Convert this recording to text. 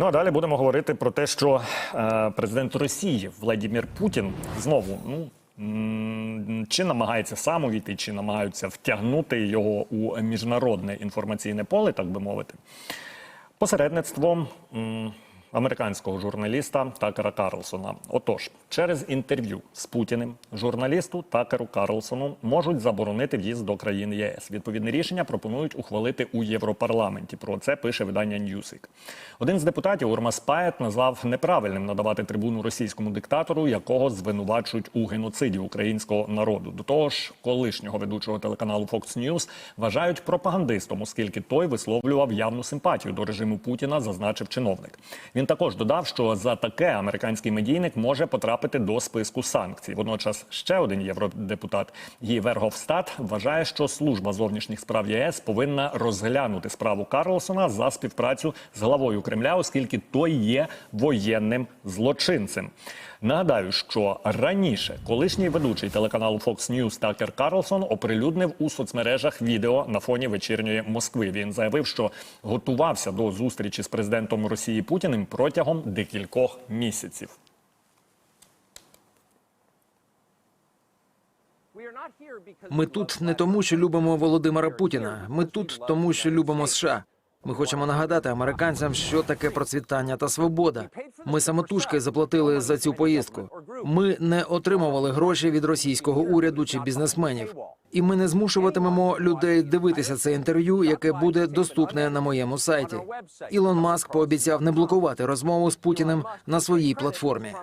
Ну а далі будемо говорити про те, що е, президент Росії Владимир Путін знову ну. Чи намагається сам увійти, чи намагаються втягнути його у міжнародне інформаційне поле, так би мовити, посередництвом американського журналіста Такера Карлсона. Отож, через інтерв'ю з Путіним журналісту Такеру Карлсону можуть заборонити в'їзд до країн ЄС. Відповідне рішення пропонують ухвалити у Європарламенті. Про це пише видання Newsweek. Один з депутатів Урмас Паєт назвав неправильним надавати трибуну російському диктатору, якого звинувачують у геноциді українського народу. До того ж, колишнього ведучого телеканалу Fox News вважають пропагандистом, оскільки той висловлював явну симпатію до режиму Путіна, зазначив чиновник. Він також додав, що за таке американський медійник може потрапити до списку санкцій. Водночас ще один євродепутат Гі Верговстат вважає, що служба зовнішніх справ ЄС повинна розглянути справу Карлсона за співпрацю з главою Кремля, оскільки той є воєнним злочинцем. Нагадаю, що раніше колишній ведучий телеканалу Fox News Такер Карлсон оприлюднив у соцмережах відео на фоні вечірньої Москви. Він заявив, що готувався до зустрічі з президентом Росії Путіним протягом декількох місяців. Ми тут не тому, що любимо Володимира Путіна. Ми тут тому, що любимо США. Ми хочемо нагадати американцям, що таке процвітання та свобода. Ми самотужки заплатили за цю поїздку. Ми не отримували гроші від російського уряду чи бізнесменів. І ми не змушуватимемо людей дивитися це інтерв'ю, яке буде доступне на моєму сайті. Ілон Маск пообіцяв не блокувати розмову з Путіним на своїй платформі.